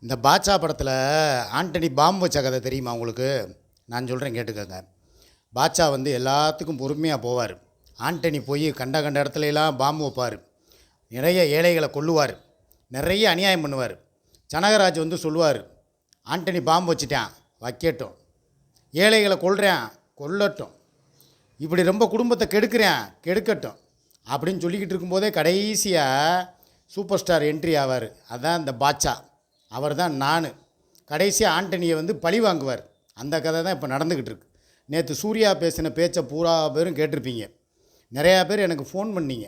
இந்த பாட்சா படத்தில் ஆண்டனி பாம்பு வச்ச கதை தெரியுமா உங்களுக்கு? நான் சொல்கிறேன் கேட்டுக்கோங்க. பாட்சா வந்து எல்லாத்துக்கும் பொறுமையாக போவார். ஆண்டனி போய் கண்ட கண்ட இடத்துலலாம் பாம்பு வைப்பார். நிறைய ஏழைகளை கொல்லுவார். நிறைய அநியாயம் பண்ணுவார். ஜனகராஜ் வந்து சொல்லுவார் ஆண்டனி பாம்பு வச்சிட்டான் வைக்கட்டும். ஏழைகளை கொள்கிறேன் கொல்லட்டும். இப்படி ரொம்ப குடும்பத்தை கெடுக்கிறேன் கெடுக்கட்டும். அப்படின்னு சொல்லிக்கிட்டு இருக்கும்போதே கடைசியாக சூப்பர் ஸ்டார் என்ட்ரி ஆவார். அதான் இந்த பாட்சா அவர் தான் நான். கடைசியாக ஆண்டனியை வந்து பழி வாங்குவார். அந்த கதை தான் இப்போ நடந்துக்கிட்டு இருக்கு. நேற்று சூர்யா பேசின பேச்சை பூரா பேரும் கேட்டிருப்பீங்க. நிறையா பேர் எனக்கு ஃபோன் பண்ணீங்க.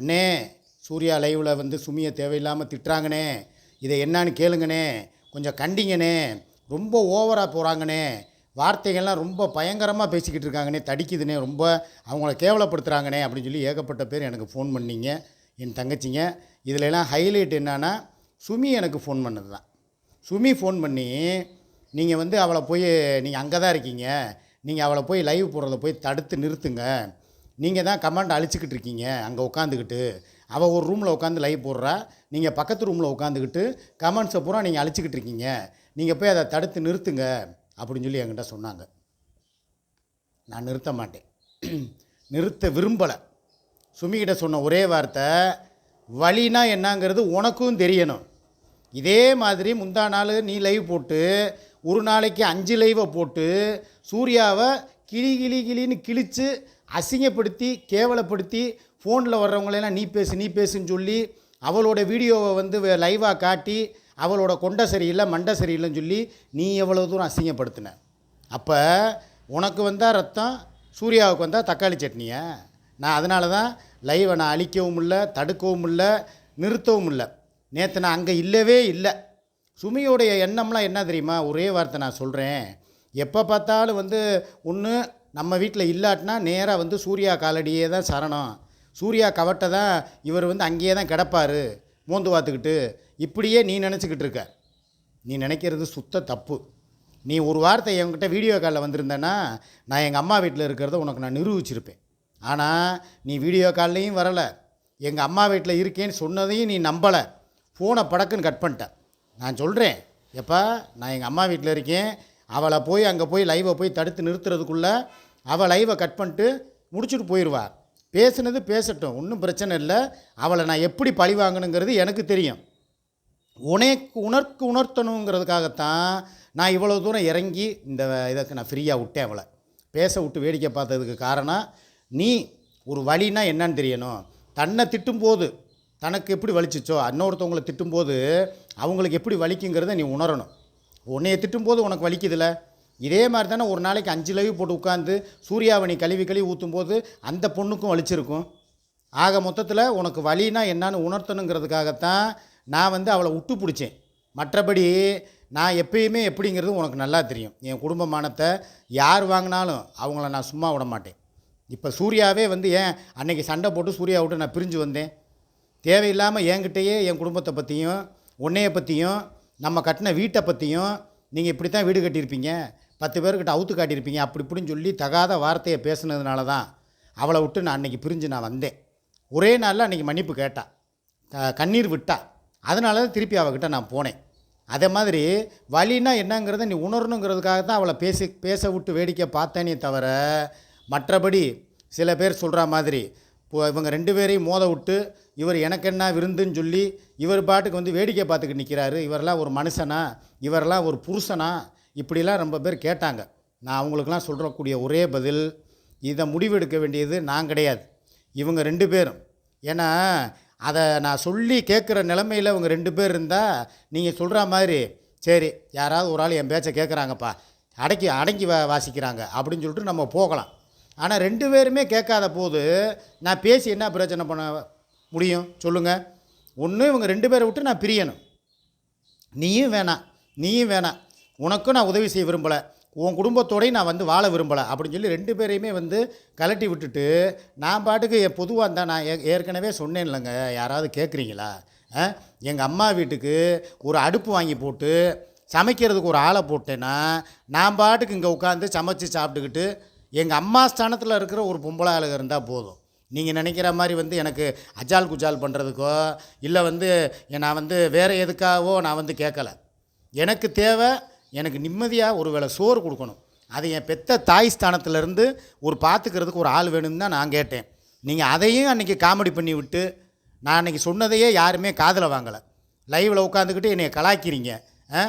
அண்ணே சூர்யா லைவில் வந்து சுமியை தேவையில்லாமல் திட்டுறாங்கண்ணே. இதை என்னான்னு கேளுங்கண்ணே. கொஞ்சம் கண்டிங்கண்ணே. ரொம்ப ஓவராக போகிறாங்கண்ணே வார்த்தைகள்லாம் ரொம்ப பயங்கரமாக பேசிக்கிட்டு இருக்காங்கண்ணே. தடிக்குதுண்ணே ரொம்ப. அவங்கள கேவலப்படுத்துகிறாங்கண்ணே அப்படின்னு சொல்லி ஏகப்பட்ட பேர் எனக்கு ஃபோன் பண்ணீங்க. என் தங்கச்சிங்க. இதிலெல்லாம் ஹைலைட் என்னன்னா சுமி எனக்கு ஃபோன் பண்ணது தான் சுமி ஃபோன் பண்ணி நீங்கள் வந்து அவளை போய் நீங்கள் அங்கே தான் இருக்கீங்க. நீங்கள் அவளை போய் லைவ் போடுறத போய் தடுத்து நிறுத்துங்க. நீங்கள் தான் கமாண்ட் அழிச்சிக்கிட்டு இருக்கீங்க அங்கே உட்காந்துக்கிட்டு அவள் ஒரு ரூமில் உட்காந்து லைவ் போடுறா. நீங்கள் பக்கத்து ரூமில் உட்காந்துக்கிட்டு கமெண்ட்ஸை பூரா நீங்கள் அழிச்சிக்கிட்டு இருக்கீங்க. நீங்கள் போய் அதை தடுத்து நிறுத்துங்க அப்படின்னு சொல்லி என்கிட்ட சொன்னாங்க. நான் நிறுத்த மாட்டேன். நிறுத்த விரும்பலை. சுமிகிட்ட சொன்ன ஒரே வார்த்தை வழினா என்னங்கிறது உனக்கும் தெரியணும். இதே மாதிரி முந்தா நாள் நீ லைவ் போட்டு ஒரு நாளைக்கு அஞ்சு லைவை போட்டு சூர்யாவை கிளி கிளி கிளின்னு கிழித்து அசிங்கப்படுத்தி கேவலப்படுத்தி ஃபோனில் வர்றவங்களெல்லாம் நீ பேசு நீ பேசுன்னு சொல்லி அவளோட வீடியோவை வந்து லைவாக காட்டி அவளோட கொண்டை சரியில்லை மண்டை சரியில்லைன்னு சொல்லி நீ எவ்வளோ தூரம் அசிங்கப்படுத்தின? அப்போ உனக்கு வந்தால் ரத்தம் சூர்யாவுக்கு வந்தால் தக்காளி சட்னியை? நான் அதனால தான் லைவை நான் அழிக்கவும் இல்லை தடுக்கவும் இல்லை நிறுத்தவும் இல்லை. நேற்று நான் அங்கே இல்லவே இல்லை. சுமியோடைய எண்ணம்லாம் என்ன தெரியுமா? ஒரே வார்த்தை நான் சொல்கிறேன் எப்போ பார்த்தாலும் வந்து ஒன்று நம்ம வீட்டில் இல்லாட்டினா நேராக வந்து சூர்யா காலடியே தான் சரணம். சூர்யா கவட்டை தான் இவர் வந்து அங்கேயே தான் கிடப்பார் மோந்து பார்த்துக்கிட்டு இப்படியே நீ நினச்சிக்கிட்டு இருக்க. நீ நினைக்கிறது சுத்த தப்பு. நீ ஒரு வார்த்தை என்கிட்ட வீடியோ காலில் வந்திருந்தேன்னா நான் எங்கள் அம்மா வீட்டில் இருக்கிறத உனக்கு நான் நிரூபிச்சிருப்பேன். ஆனால் நீ வீடியோ கால்லையும் வரலை. எங்கள் அம்மா வீட்டில் இருக்கேன்னு சொன்னதையும் நீ நம்பலை. ஃபோனை படக்குன்னு கட் பண்ணிட்டேன். நான் சொல்கிறேன் எப்போ நான் எங்கள் அம்மா வீட்டில் இருக்கேன். அவளை போய் அங்கே போய் லைவை போய் தடுத்து நிறுத்துறதுக்குள்ளே அவள் லைவை கட் பண்ணிட்டு முடிச்சுட்டு போயிடுவா பேசுனது பேசட்டும் ஒன்றும் பிரச்சனை இல்லை. அவளை நான் எப்படி பழி வாங்கணுங்கிறது எனக்கு தெரியும். உனக்கு உணர்க்கு உணர்த்தணுங்கிறதுக்காகத்தான் நான் இவ்வளோ தூரம் இறங்கி இந்த இதற்கு நான் ஃப்ரீயாக விட்டேன் அவளை. பேச விட்டு வேடிக்கை பார்த்ததுக்கு காரணம் நீ ஒரு வழினா என்னன்னு தெரியணும். தன்னை திட்டும்போது தனக்கு எப்படி வலிச்சிச்சோ இன்னொருத்தவங்களை திட்டும்போது அவங்களுக்கு எப்படி வலிக்குங்கிறத நீ உணரணும். உன்னைய திட்டும்போது உனக்கு வலிக்குதுல்ல இதே மாதிரி தானே ஒரு நாளைக்கு அஞ்சு லைவ் போட்டு உட்காந்து சூர்யாவணி நீ கழுவி கழுவி ஊற்றும்போது அந்த பொண்ணுக்கும் வலிச்சிருக்கும். ஆக மொத்தத்தில் உனக்கு வலினா என்னன்னு உணர்த்தணுங்கிறதுக்காகத்தான் நான் வந்து அவளை விட்டு பிடிச்சேன். மற்றபடி நான் எப்பயுமே எப்படிங்கிறது உனக்கு நல்லா தெரியும். என் குடும்ப மானத்தை யார் வாங்கினாலும் அவங்கள நான் சும்மா விட மாட்டேன். இப்போ சூர்யாவே வந்து ஏன் அன்னைக்கு சண்டை போட்டு சூர்யா விட்டு நான் பிரிஞ்சு வந்தேன்? தேவையில்லாமல் என்கிட்டயே என் குடும்பத்தை பற்றியும் உன்னையை பற்றியும் நம்ம கட்டின வீட்டை பற்றியும் நீங்கள் இப்படி தான் வீடு கட்டியிருப்பீங்க. பத்து பேர்கிட்ட அவுத்து காட்டியிருப்பீங்க. அப்படி இப்படின்னு சொல்லி தகாத வார்த்தையை பேசுனதுனால தான் அவளை விட்டு நான் அன்றைக்கி பிரிஞ்சு நான் வந்தேன். ஒரே நாளில் அன்றைக்கி மன்னிப்பு கேட்டா. கண்ணீர் விட்டா. அதனால தான் திருப்பி அவகிட்ட நான் போனேன். அதே மாதிரி வழினா என்னங்கிறத நீ உணரணுங்கிறதுக்காக தான் அவளை பேசி பேச விட்டு வேடிக்கை பார்த்தேனே தவிர மற்றபடி சில பேர் சொல்கிற மாதிரி இப்போ இவங்க ரெண்டு பேரையும் மோத விட்டு இவர் எனக்கென்ன விருந்துன்னு சொல்லி இவர் பாட்டுக்கு வந்து வேடிக்கை பார்த்துக்கிட்டு நிற்கிறாரு இவரெல்லாம் ஒரு மனுஷனா? இவரெல்லாம் ஒரு புருஷனா? இப்படிலாம் ரொம்ப பேர் கேட்டாங்க. நான் அவங்களுக்கெல்லாம் சொல்கிறக்கூடிய ஒரே பதில் இதை முடிவெடுக்க வேண்டியது நான் கிடையாது. இவங்க ரெண்டு பேரும். ஏன்னா அதை நான் சொல்லி கேட்குற நிலமையில் இவங்க ரெண்டு பேர் இருந்தால் நீங்கள் சொல்கிற மாதிரி சரி யாராவது ஒரு ஆள் என் பேச்சை கேட்குறாங்கப்பா அடக்கி அடங்கி வா வாசிக்கிறாங்க அப்படின்னு சொல்லிட்டு நம்ம போகலாம். ஆனால் ரெண்டு பேருமே கேட்காத போது நான் பேசி என்ன பிரச்சனை பண்ண முடியும். சொல்லுங்கள் ஒன்று இவங்க ரெண்டு பேரை விட்டு நான் பிரியணும். நீயும் வேணாம் நீயும் வேணாம் உனக்கும் நான் உதவி செய்ய விரும்பலை. உன் குடும்பத்தோடையும் நான் வந்து வாழ விரும்பலை. அப்படின்னு சொல்லி ரெண்டு பேரையுமே வந்து கலட்டி விட்டுட்டு நான் பாட்டுக்கு என் பொதுவாக இருந்தால் நான் ஏ- ஏற்கனவே சொன்னேன் இல்லைங்க யாராவது கேட்குறீங்களா எங்கள் அம்மா வீட்டுக்கு ஒரு அடுப்பு வாங்கி போட்டு சமைக்கிறதுக்கு ஒரு ஆளை போட்டேன்னா நான் பாட்டுக்கு இங்கே உட்காந்து சமைச்சு சாப்பிட்டுக்கிட்டு எங்கள் அம்மா ஸ்தானத்தில் இருக்கிற ஒரு பொம்பளை ஆளுக இருந்தால் போதும். நீங்கள் நினைக்கிற மாதிரி வந்து எனக்கு அஜால் குஜால் பண்ணுறதுக்கோ இல்லை வந்து நான் வந்து வேறு எதுக்காகவோ நான் வந்து கேட்கல. எனக்கு தேவை எனக்கு நிம்மதியாக ஒரு வேளை சோறு கொடுக்கணும். அது என் பெத்த தாய் ஸ்தானத்துலேருந்து ஒரு பார்த்துக்கிறதுக்கு ஒரு ஆள் வேணும்னு தான் நான் கேட்டேன். நீங்கள் அதையும் அன்றைக்கி காமெடி பண்ணி விட்டு நான் அன்றைக்கி சொன்னதையே யாருமே காதில் வாங்கலை. லைவில் உட்காந்துக்கிட்டு என்னை கலாய்க்கிறீங்க ஆ?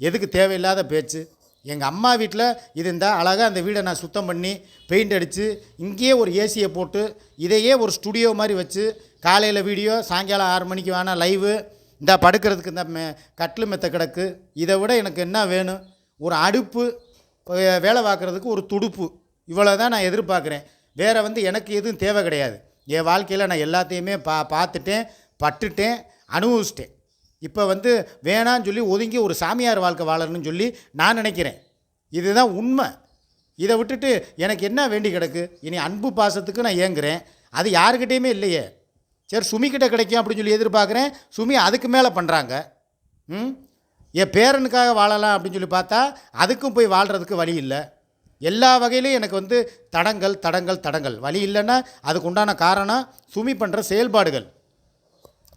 எதுக்கு தேவையில்லாத பேச்சு? எங்கள் அம்மா வீட்டில் இது இருந்தால் அழகாக அந்த வீடை நான் சுத்தம் பண்ணி பெயிண்ட் அடித்து இங்கேயே ஒரு ஏசியை போட்டு இதையே ஒரு ஸ்டுடியோ மாதிரி வச்சு காலையில் வீடியோ சாயங்காலம் ஆறு மணிக்கு வேணால் லைவு இந்த படுக்கிறதுக்கு இந்த மெ கட்டில் மெத்த கிடக்கு. இதை விட எனக்கு என்ன வேணும்? ஒரு அடுப்பு வே- வேலை பார்க்குறதுக்கு ஒரு துடுப்பு. இவ்வளோ தான் நான் எதிர்பார்க்குறேன். வேறு வந்து எனக்கு எதுவும் தேவை கிடையாது. என் வாழ்க்கையில் நான் எல்லாத்தையுமே பா பார்த்துட்டேன் பட்டுட்டேன் அனுபவிச்சிட்டேன். இப்போ வந்து வேணான்னு சொல்லி ஒதுங்கி ஒரு சாமியார் வாழ்க்கை வாழணும்னு சொல்லி நான் நினைக்கிறேன். இதுதான் உண்மை. இதை விட்டுட்டு எனக்கு என்ன வேண்டி கிடக்கு? இனி அன்பு பாசத்துக்கு நான் ஏங்குறேன். அது யாருக்கிட்டேயுமே இல்லையே. சரி சுமிக்கிட்ட கிடைக்கும் அப்படின்னு சொல்லி எதிர்பார்க்குறேன். சுமி அதுக்கு மேலே பண்ணுறாங்க ம்? என் பேரனுக்காக வாழலாம் அப்படின்னு சொல்லி பார்த்தா அதுக்கும் போய் வாழ்கிறதுக்கு வழி இல்லை. எல்லா வகையிலையும் எனக்கு வந்து தடங்கள் தடங்கள் தடங்கள். வழி இல்லைன்னா அதுக்கு உண்டான காரணம் சுமி பண்ணுற செயல்பாடுகள்.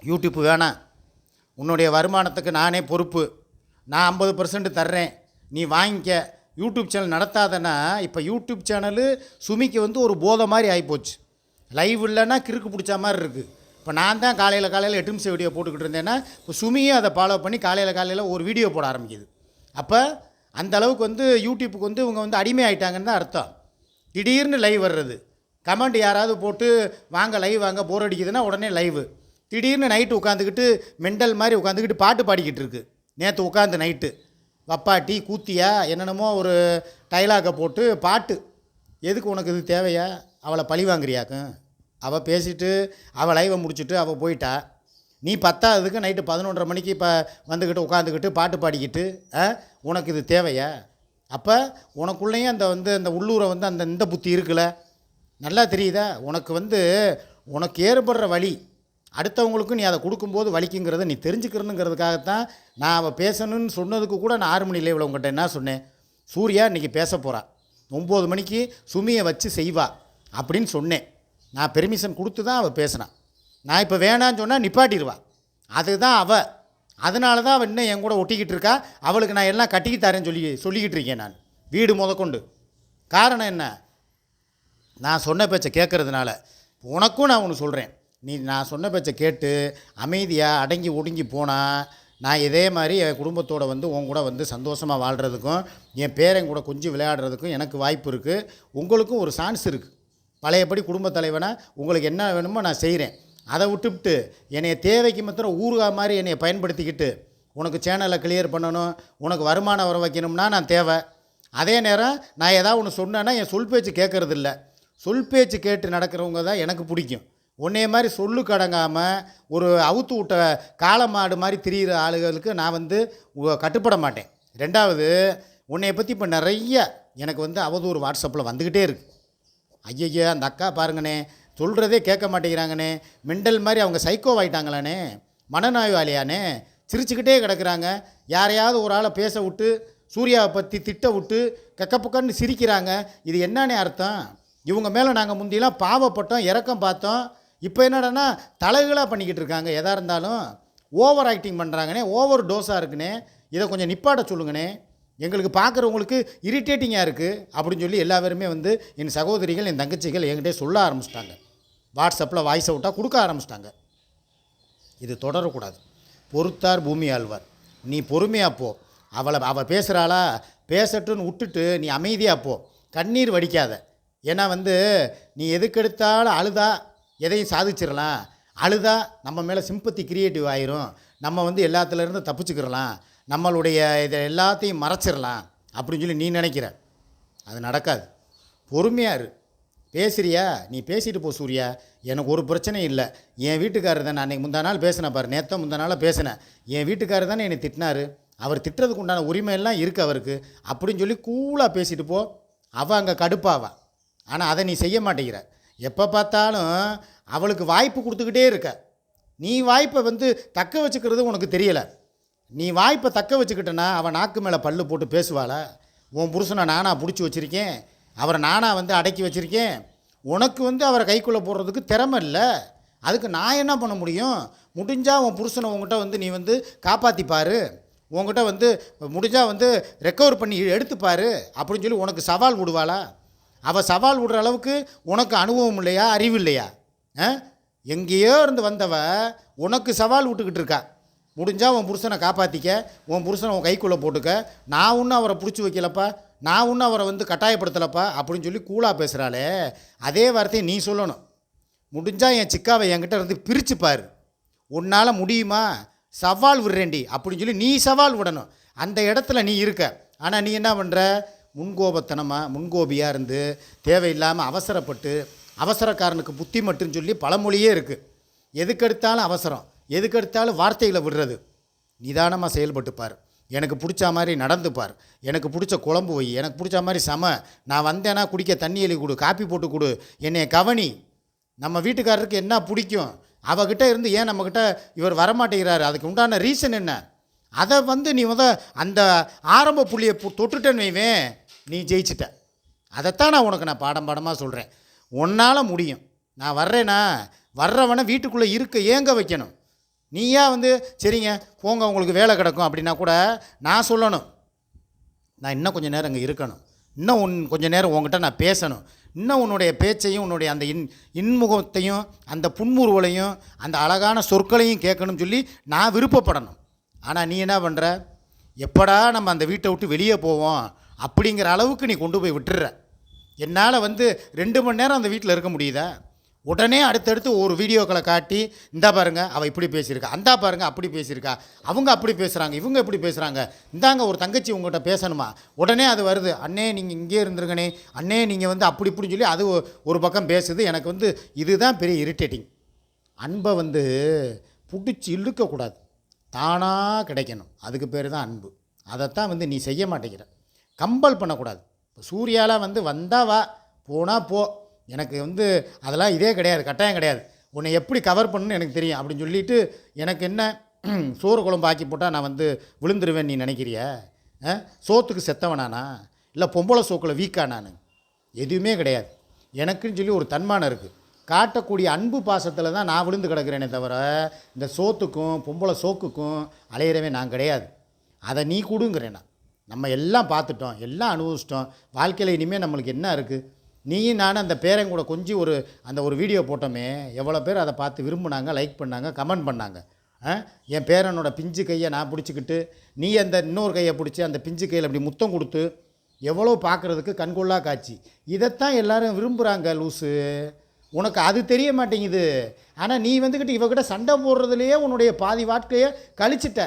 யூடியூப் வேணாம். உன்னுடைய வருமானத்துக்கு நானே பொறுப்பு. நான் ஐம்பது பர்சன்ட் தர்றேன். நீ வாங்கிக்க. யூடியூப் சேனல் நடத்தாதன்னா இப்போ யூடியூப் சேனலு சுமிக்கு வந்து ஒரு போதை மாதிரி ஆகிப்போச்சு லைவ் இல்லைன்னா கிறுக்கு பிடிச்ச மாதிரி இருக்குது இப்போ நான் தான் காலையில் காலையில் எட்டு நிமிஷம் வீடியோ போட்டுக்கிட்டு இருந்தேன்னா இப்போ சுமியும் அதை ஃபாலோ பண்ணி காலையில் காலையில் ஒரு வீடியோ போட ஆரம்பிக்குது. அப்போ அந்த அளவுக்கு வந்து யூடியூப்புக்கு வந்து இவங்க வந்து அடிமை ஆகிட்டாங்கன்னு தான் அர்த்தம். திடீர்னு லைவ் வர்றது. கமெண்ட் யாராவது போட்டு வாங்க லைவ் வாங்க போர் அடிக்குதுன்னா உடனே லைவு. திடீர்னு நைட்டு உட்காந்துக்கிட்டு மெண்டல் மாதிரி உட்காந்துக்கிட்டு பாட்டு பாடிக்கிட்டு இருக்கு. நேற்று உட்காந்து நைட்டு வப்பாட்டி கூத்தியா? என்னென்னமோ ஒரு டைலாகை போட்டு பாட்டு. எதுக்கு உனக்கு இது தேவையா? அவளை பழி வாங்குறியாக்கும்? அவள் பேசிட்டு அவள் லைவை முடிச்சுட்டு அவள் போயிட்டா. நீ பத்தாவதுக்கு நைட்டு பதினொன்றரை மணிக்கு இப்போ வந்துக்கிட்டு உட்காந்துக்கிட்டு பாட்டு பாடிக்கிட்டு உனக்கு இது தேவையா? அப்போ உனக்குள்ளேயும் அந்த வந்து அந்த உள்ளூரை வந்து அந்த இந்த புத்தி இருக்குல்ல? நல்லா தெரியுதா? உனக்கு வந்து உனக்கு ஏற்படுற வழி அடுத்தவங்களுக்கும் நீ அதை கொடுக்கும்போது வலிக்குங்கிறத நீ தெரிஞ்சுக்கிறதுங்கிறதுக்காகத்தான் நான் அவள் பேசணும்னு சொன்னதுக்கு கூட நான் ஆறு மணி லைவில் உங்கள்கிட்ட என்ன சொன்னேன்? சூர்யா இன்றைக்கி பேச போகிறான் ஒம்பது மணிக்கு சுமியை வச்சு செய்வா அப்படின்னு சொன்னேன். நான் பெர்மிஷன் கொடுத்து தான் அவள் பேசினான் நான் இப்போ வேணான்னு சொன்னால் நிப்பாட்டிடுவா. அதுதான் அவள் அதனால தான் அவள் இன்னும் என் கூட ஒட்டிக்கிட்டு இருக்கா. அவளுக்கு நான் எல்லாம் கட்டிக்கி தரேன்னு சொல்லி சொல்லிக்கிட்டு இருக்கேன் நான். வீடு முதற்கொண்டு காரணம் என்ன? நான் சொன்ன பேச்சை கேட்குறதுனால உனக்கும் நான் ஒன்று சொல்கிறேன் நீ நான் சொன்ன பேச்சை கேட்டு அமைதியாக அடங்கி ஒடுங்கி போனால் நான் இதே மாதிரி என் குடும்பத்தோடு வந்து உன் கூட வந்து சந்தோஷமாக வாழ்கிறதுக்கும் என் பேரன் கூட கொஞ்சம் விளையாடுறதுக்கும் எனக்கு வாய்ப்பு இருக்குது உங்களுக்கும் ஒரு சான்ஸ் இருக்குது பழையபடி குடும்பத் தலைவனா உங்களுக்கு என்ன வேணுமோ நான் செய்கிறேன் அதை விட்டுவிட்டு என்னைய தேவைக்கு மாத்திரம் ஊறுகா மாதிரி என்னையை பயன்படுத்திக்கிட்டு உனக்கு சேனலை கிளியர் பண்ணணும் உனக்கு வருமானம் வர வைக்கணும்னா நான் தேவை. அதே நேரம் நான் ஏதாவது ஒன்று சொன்னேன்னா என் சொல் பேச்சு கேட்குறதில்ல. சொல் பேச்சு கேட்டு நடக்கிறவங்க தான் எனக்கு பிடிக்கும். உன்னைய மாதிரி சொல்லு கடங்காமல் ஒரு அவுத்து விட்ட காளை மாடு மாதிரி திரியிற ஆளுகளுக்கு நான் வந்து கட்டுப்பட மாட்டேன். ரெண்டாவது உன்னைய பற்றி இப்போ நிறைய எனக்கு வந்து அவதூறு வாட்ஸ்அப்பில் வந்துக்கிட்டே இருக்குது ஐயய்யா அந்த அக்கா பாருங்கண்ணே சொல்கிறதே கேட்க மாட்டேங்கிறாங்கண்ணே மெண்டல் மாதிரி அவங்க சைக்கோ ஆயிட்டாங்களாண்ணே மனநோயாளியானே சிரிச்சுக்கிட்டே கிடக்குறாங்க. யாரையாவது ஒரு ஆளை பேச விட்டு சூர்யாவை பற்றி திட்ட விட்டு கக்கப்புக்கன்னு சிரிக்கிறாங்க. இது என்னன்னே அர்த்தம்? இவங்க மேலே நாங்கள் முந்தியெல்லாம் பாவப்பட்டோம் இறக்கம் பார்த்தோம். இப்போ என்னடான்னா தலைகளாக பண்ணிக்கிட்டு இருக்காங்க. எதாக இருந்தாலும் ஓவர் ஆக்டிங் பண்ணுறாங்கண்ணே ஓவர் டோஸாக இருக்குண்ணே இதை கொஞ்சம் நிப்பாட்ட சொல்லுங்கண்ணே எங்களுக்கு பார்க்குறவங்களுக்கு இரிட்டேட்டிங்காக இருக்குது அப்படின்னு சொல்லி எல்லா பேருமே வந்து என் சகோதரிகள் என் தங்கச்சிகள் என்கிட்டே சொல்ல ஆரம்பிச்சிட்டாங்க. வாட்ஸ்அப்பில் வாய்ஸ் அவுட்டாக கொடுக்க ஆரம்பிச்சிட்டாங்க. இது தொடரக்கூடாது. பொறுத்தார் பூமி ஆழ்வார். நீ பொறுமையாக போ. அவளை அவள் பேசுகிறாளா பேசட்டுன்னு விட்டுட்டு நீ அமைதியாக போ. கண்ணீர் வடிக்காத. ஏன்னா வந்து நீ எதுக்கெடுத்தாலும் அழுதா எதையும் சாதிச்சிடலாம். அழுதா நம்ம மேலே சிம்பத்தி கிரியேட்டிவ் ஆயிரும். நம்ம வந்து எல்லாத்துலேருந்து தப்பிச்சுக்கிறலாம். நம்மளுடைய இதை எல்லாத்தையும் மறைச்சிடலாம் அப்படின்னு சொல்லி நீ நினைக்கிற. அது நடக்காது. பொறுமையாக இரு. பேசுறியா? நீ பேசிட்டு போ சூர்யா. எனக்கு ஒரு பிரச்சனையும் இல்லை. என் வீட்டுக்காரர் தான் அன்னைக்கு அன்றைக்கி முந்தா நாள் பேசினேன் பாரு. நேற்று முந்தா நாளாக பேசினேன். என் வீட்டுக்காரர் தானே என்னை திட்டினார். அவர் திட்டுறதுக்கு உண்டான உரிமை எல்லாம் இருக்குது அவருக்கு. அப்படின்னு சொல்லி கூலாக பேசிட்டு போ. அவள் அங்கே கடுப்பாவா. ஆனால் அதை நீ செய்ய மாட்டேங்கிற. எப்போ பார்த்தாலும் அவளுக்கு வாய்ப்பு கொடுத்துக்கிட்டே இருக்க. நீ வாய்ப்பை வந்து தக்க வச்சுக்கிறது உனக்கு தெரியலை. நீ வாய்ப்பை தக்க வச்சுக்கிட்டனா அவன் நாக்கு மேலே பல்லு போட்டு பேசுவாளா. உன் புருஷனை நானாக பிடிச்சி வச்சுருக்கேன். அவரை நானாக வந்து அடக்கி வச்சுருக்கேன். உனக்கு வந்து அவரை கைக்குள்ளே போடுறதுக்கு திறமை இல்லை. அதுக்கு நான் என்ன பண்ண முடியும்? முடிஞ்சால் உன் புருஷனை உங்ககிட்ட வந்து நீ வந்து காப்பாற்றிப்பார் உங்ககிட்ட வந்து முடிஞ்சால் வந்து ரெக்கவர் பண்ணி எடுத்துப்பார் அப்படின்னு சொல்லி உனக்கு சவால் விடுவாளா? அவள் சவால் விடுற அளவுக்கு உனக்கு அனுபவம் இல்லையா அறிவு இல்லையா? ஆ? எங்கேயோ இருந்து வந்தவ உனக்கு சவால் விட்டுக்கிட்டு இருக்கா. முடிஞ்சால் உன் புருஷனை காப்பாற்றிக்க உன் புருஷனை உன் கைக்குள்ளே போட்டுக்க. நான் ஒன்றும் அவரை பிடிச்சி வைக்கலப்பா. நான் ஒன்றும் அவரை வந்து கட்டாயப்படுத்தலப்பா அப்படின்னு சொல்லி கூலாக பேசுகிறாளே அதே வார்த்தையை நீ சொல்லணும். முடிஞ்சால் என் சிக்காவை என்கிட்ட இருந்து பிரிச்சுப்பார் உன்னால் முடியுமா? சவால் விடுறேண்டி அப்படின்னு சொல்லி நீ சவால் விடணும். அந்த இடத்துல நீ இருக்க. ஆனால் நீ என்ன பண்ணுற முன்கோபத்தனமாக முன்கோபியாக இருந்து தேவையில்லாமல் அவசரப்பட்டு அவசரக்காரனுக்கு புத்தி மட்டும் சொல்லி பழமொழியே இருக்குது எதுக்கெடுத்தாலும் அவசரம். எதுக்கெடுத்தாலும் வார்த்தைகளை விடுறது. நிதானமாக செயல்பட்டுப்பார் எனக்கு பிடிச்ச மாதிரி நடந்துப்பார் எனக்கு பிடிச்ச குழம்பு வை. எனக்கு பிடிச்ச மாதிரி சம. நான் வந்தேன்னா குடிக்க தண்ணி எழுதி கொடு. காப்பி போட்டு கொடு. என்னைய கவனி. நம்ம வீட்டுக்காரருக்கு என்ன பிடிக்கும்? அவகிட்ட இருந்து ஏன் நம்மக்கிட்ட இவர் வரமாட்டேங்கிறாரு? அதுக்கு உண்டான ரீசன் என்ன? அதை வந்து நீ முத அந்த ஆரம்ப புள்ளியை தொட்டுட்டேன்னு வைவேன் நீ ஜெயிச்சிட்ட. அதைத்தான் நான் உனக்கு நான் பாடம் பாடமாக சொல்கிறேன் உன்னால் முடியும். நான் வர்றேனா வர்றவனை வீட்டுக்குள்ளே இருக்க ஏங்க வைக்கணும்? நீயா வந்து சரிங்க போங்க உங்களுக்கு வேலை கிடக்கும் அப்படின்னா கூட நான் சொல்லணும். நான் இன்னும் கொஞ்சம் நேரம் அங்கே இருக்கணும். இன்னும் உன் கொஞ்ச நேரம் உங்ககிட்ட நான் பேசணும். இன்னும் உன்னுடைய பேச்சையும் உன்னுடைய அந்த இன் இன்முகத்தையும் அந்த புன்முறுவலையும் அந்த அழகான சொற்களையும் கேட்கணும்னு சொல்லி நான் விருப்பப்படணும். ஆனால் நீ என்ன பண்ணுற எப்படா நம்ம அந்த வீட்டை விட்டு வெளியே போவோம்? அப்படிங்கிற அளவுக்கு நீ கொண்டு போய் விட்டுற என்னால் வந்து ரெண்டு மணி நேரம் அந்த வீட்டில் இருக்க முடியுதா? உடனே அடுத்தடுத்து ஒரு வீடியோக்களை காட்டி இந்தா பாருங்க அவள் இப்படி பேசியிருக்கா அந்தா பாருங்கள் அப்படி பேசியிருக்கா அவங்க அப்படி பேசுகிறாங்க இவங்க இப்படி பேசுகிறாங்க இந்தாங்க ஒரு தங்கச்சி உங்கள்கிட்ட பேசணுமா? உடனே அது வருது அண்ணே நீங்கள் இங்கே இருந்துருங்கனே அண்ணே நீங்கள் வந்து அப்படி இப்படின்னு சொல்லி அது ஒரு பக்கம் பேசுது எனக்கு வந்து இதுதான் பெரிய இரிட்டேட்டிங் அன்பை வந்து பிடிச்சி இழுக்கக்கூடாது. தானாக கிடைக்கணும். அதுக்கு பேர் தான் அன்பு. அதைத்தான் வந்து நீ செய்ய மாட்டேங்கிற. கம்பல் பண்ணக்கூடாது. இப்போ சூர்யாலாம் வந்து வந்தால் வா போனால் போ. எனக்கு வந்து அதெல்லாம் இதே கிடையாது கட்டாயம் கிடையாது. உன்னை எப்படி கவர் பண்ணணும்னு எனக்கு தெரியும். அப்படின்னு சொல்லிட்டு எனக்கு என்ன சோறு குழம்பு ஆக்கி போட்டால் நான் வந்து விழுந்துருவேன் நீ நினைக்கிறிய? ஆ? சோத்துக்கு செத்தவனானா? இல்லை பொம்பளை சோக்கில் வீக்கா நான் எதுவுமே கிடையாது. எனக்குன்னு சொல்லி ஒரு தன்மானம் இருக்குது காட்டக்கூடிய அன்பு பாசத்தில் தான் நான் விழுந்து கிடக்கிறேனே தவிர இந்த சோத்துக்கும் பொம்பளை சோக்குக்கும் அலையிறவே நான் கிடையாது. அதை நீ கொடுங்கிறேன் நான். நம்ம எல்லாம் பார்த்துட்டோம் எல்லாம் அனுபவிச்சிட்டோம். வாழ்க்கையில் இனிமேல் நம்மளுக்கு என்ன இருக்குது நீயும் நானும் அந்த பேரன் கூட கொஞ்சம் ஒரு அந்த ஒரு வீடியோ போட்டோமே. எவ்வளோ பேர் அதை பார்த்து விரும்புனாங்க லைக் பண்ணாங்க கமெண்ட் பண்ணாங்க. ஆ? என் பேரனோட பிஞ்சு கையை நான் பிடிச்சிக்கிட்டு நீ அந்த இன்னொரு கையை பிடிச்சி அந்த பிஞ்சு கையில் அப்படி முத்தம் கொடுத்து எவ்வளோ பார்க்குறதுக்கு கண்கொள்ளா காட்சி. இதைத்தான் எல்லோரும் விரும்புகிறாங்க லூசு. உனக்கு அது தெரிய மாட்டேங்குது. ஆனால் நீ வந்துக்கிட்டு இவகிட்ட சண்டை போடுறதுலையே உன்னுடைய பாதி வாழ்க்கையை கழிச்சிட்ட.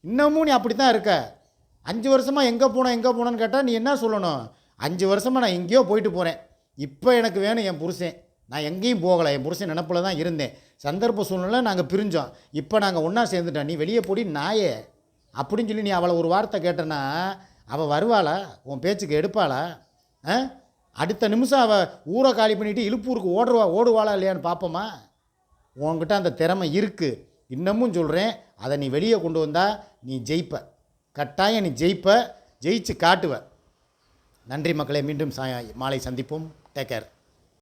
இன்னமும் நீ அப்படி தான் இருக்க. அஞ்சு வருஷமாக எங்கே போனோம் எங்கே போனோன்னு கேட்டால் நீ என்ன சொல்லணும்? அஞ்சு வருஷமாக நான் எங்கேயோ போயிட்டு போகிறேன் இப்போ எனக்கு வேணும் என் புருஷன். நான் எங்கேயும் போகலை. என் புருஷன் நினப்பில் தான் இருந்தேன். சந்தர்ப்ப சூழ்நிலை நாங்கள் பிரிஞ்சோம். இப்போ நாங்கள் ஒன்றா சேர்ந்துட்டோம் நீ வெளியே போடி நாயே. அப்படின்னு சொல்லி நீ அவளை ஒரு வார்த்தை கேட்டேன்னா அவள் வருவாளா? உன் பேச்சுக்கு எடுப்பாளா? ஆ? அடுத்த நிமிஷம் அவள் ஊரை காலி பண்ணிவிட்டு இழுப்பூருக்கு ஓடுவா ஓடுவாளா இல்லையான்னு பார்ப்போமா உன்கிட்ட அந்த திறமை இருக்குது இன்னமும் சொல்கிறேன் அதை நீ வெளியே கொண்டு வந்தால் நீ ஜெயிப்ப. கட்டாயம் நீ ஜெயிப்ப ஜெயிச்சு காட்டுவ. நன்றி மக்களை மீண்டும் சாய மாலை சந்திப்போம். Take care